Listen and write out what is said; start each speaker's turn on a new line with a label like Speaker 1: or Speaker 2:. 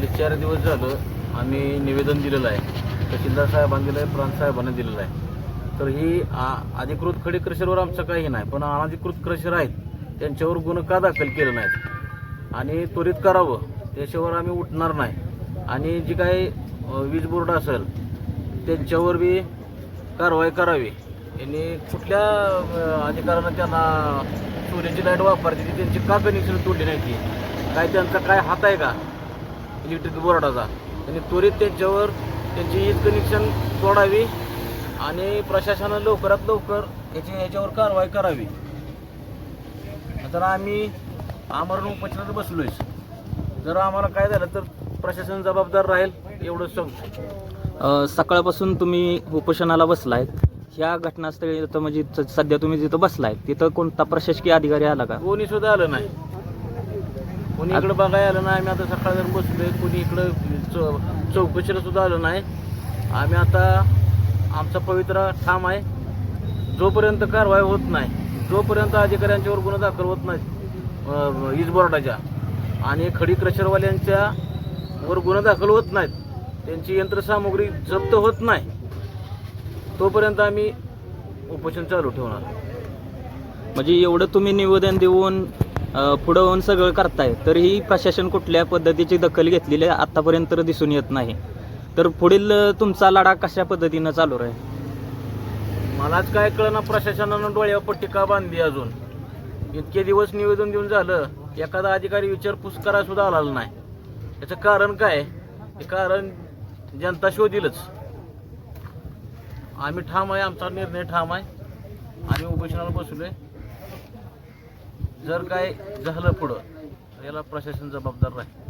Speaker 1: चार दिवस झालं आम्ही निवेदन दिलेलं आहे. तहसीलदार साहेबांनी दिलं आहे प्रांत साहेबांनी दिलेलं आहे. तर ही आ- अधिकृत खडी क्रशरवर आमचं काही नाही पण अनधिकृत क्रशर आहेत. त्यांच्यावर गुन्हे का दाखल केले नाहीत? आणि त्वरित करावं त्याच्यावर आम्ही उठणार नाही. आणि जी काही वीज बोर्ड असेल त्यांच्यावर बी कारवाई करावी. यांनी कुठल्या अधिकाऱ्यानं त्यांना सूर्याची लाइट वापरते ती त्यांची का कनेक्शन तोडली नाही ती? काय त्यांचा काय हात आहे का? इलेक्ट्रिक बोर्डाचा. त्यांनी त्वरित त्यांच्यावर त्यांची वीज कनेक्शन तोडावी आणि प्रशासनानं लवकरात लवकर याची याच्यावर कारवाई करावी. तर आम्ही आमरण उपोषणात बसलोय. जर आम्हाला काय झालं तर प्रशासन जबाबदार राहील एवढंच सांगतो.
Speaker 2: सकाळपासून तुम्ही उपोषणाला बसलायत. ह्या घटनास्थळी म्हणजे सध्या तुम्ही जिथं बसलाय तिथं कोणता प्रशासकीय अधिकारी आला का?
Speaker 1: कोणी सुद्धा आलं नाही. कोणी इकडं बघायला आलं नाही आम्ही आता सकाळ जर बसलोय कोणी इकडं चौ चौकशीला सुद्धा आलं नाही. आम्ही आता आमचा पवित्र ठाम आहे. जोपर्यंत कारवाई होत नाही जोपर्यंत अधिकाऱ्यांच्यावर गुन्हा दाखल होत नाही अं, वीज बोर्डाच्या आणि खडी क्रशरवाल्यांच्या वर गुन्हा दाखल होत नाहीत त्यांची यंत्रसामुग्री जप्त होत नाही तोपर्यंत आम्ही उपोषण चालू ठेवणार.
Speaker 2: म्हणजे एवढं तुम्ही निवेदन देऊन पुढं होऊन सगळं करताय तरीही प्रशासन कुठल्या पद्धतीची दखल घेतलेली आतापर्यंत तर दिसून येत नाही. तर पुढील तुमचा लढा कशा पद्धतीनं चालू राहील?
Speaker 1: मलाच काय कळना प्रशासनानं डोळ्यावर पट्टी का बांधली अजून. इतके दिवस निवेदन देऊन झालं एखादा अधिकारी विचारपूस करायला सुद्धा आला नाही. याचं कारण काय? हे कारण जनता शोधीलच. आम्ही ठाम आहे आमचा निर्णय ठाम आहे. आम्ही उपोषणाला बसलोय. जर काय झालं पुढं याला प्रशासन जबाबदार राहील.